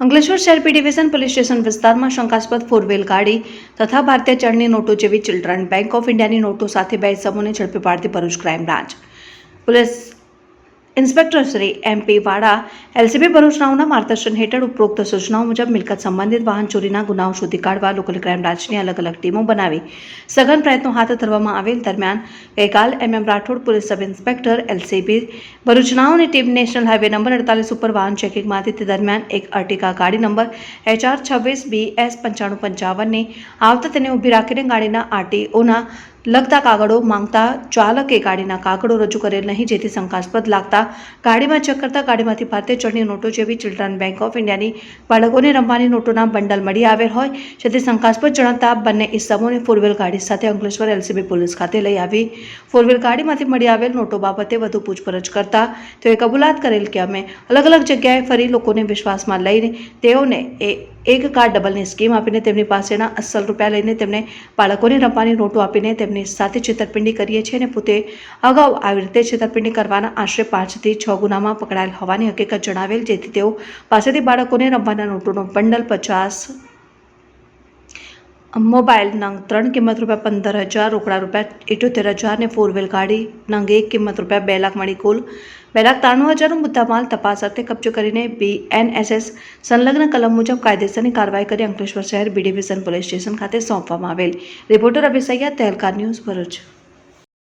અંકલેશ્વર શહેર પી division police station વિસ્તારમાં શંકાસ્પદ ફોર વ્હીલ ગાડી તથા ભારતીય ચલણી નોટો જેવી ચિલ્ડ્રન બેંક ઓફ ઇન્ડિયાની નોટો સાથે બે સમૂહને ઝડપી પાડતી Bharuch crime branch police inspector Shri MP Vada LCB ભરૂચનાઓના માર્ગદર્શન હેઠળ ઉપરોક્ત સૂચનાઓ મુજબ મિલકત સંબંધિત વાહન ચોરીના ગુનાઓ શોધી કાઢવા લોકલ ક્રાઇમ બ્રાન્ચની અલગ અલગ ટીમો બનાવી સઘન પ્રયત્નો હાથ ધરવામાં આવેલ દરમિયાન ગઈકાલ M M Rathod, police sub inspector, LCB ભરૂચનાઓની team national highway number અડતાલીસ ઉપર વાહન ચેકિંગમાંથી તે દરમિયાન એક અર્ટિકા ગાડી નંબર એચઆર છવ્વીસ બી એસ પંચાણું પંચાવનની આવતા તેને ઊભી રાખીને ગાડીના આરટીઓના લગતા કાગળો માંગતા ચાલકે ગાડીના કાગળો રજૂ કરેલ નહીં, જેથી શંકાસ્પદ લાગતા ગાડીમાં ચેક કરતા ગાડીમાંથી ભારતીય ચલણી નોટો જેવી ચિલ્ડ્રન બેંક ઓફ ઇન્ડિયાની બાળકોને રમવાની નોટોના બંડલ મળી આવેલ હોય, જેથી શંકાસ્પદ જણાતા બંને ઇસમોને ફોર વ્હીલ ગાડી સાથે અંકલેશ્વર એલસીબી પોલીસ ખાતે લઈ આવી. ફોર વ્હીલ ગાડીમાંથી મળી આવેલ નોટો બાબતે વધુ પૂછપરછ કરતા તેઓએ કબૂલાત કરેલ કે અમે અલગ અલગ જગ્યાએ ફરી લોકોને વિશ્વાસમાં લઈને તેઓને એ એક કાર ડબલની સ્કીમ આપીને તેમની પાસેના અસલ રૂપિયા લઈને તેમને બાળકોને રમવાની નોટો આપીને તેમની સાથે છેતરપિંડી કરીએ છીએ અને પોતે અગાઉ આવી રીતે છેતરપિંડી કરવાના આશરે પાંચથી છ ગુનામાં પકડાયેલ હોવાની હકીકત જણાવેલ, જેથી તેઓ પાસેથી બાળકોને રમવાના નોટોનો બંડલ પચાસ મોબાઈલ નંગ ત્રણ કિંમત રૂપિયા પંદર હજાર, રોકડા રૂપિયા ઇઠોતેર હજાર ને ફોર વ્હીલ ગાડી નંગ એક કિંમત રૂપિયા બે લાખ મળી કુલ બે લાખ ત્રાણું હજારનો મુદ્દામાલ તપાસ અર્થે કબજો કરીને બી એનએસએસ સંલગ્ન કલમ મુજબ કાયદેસરની કાર્યવાહી કરી અંકલેશ્વર શહેર બી ડિવિઝન પોલીસ સ્ટેશન ખાતે સોંપવામાં આવેલ. Reporter Abhisaiya Tahelkar news Bharuch.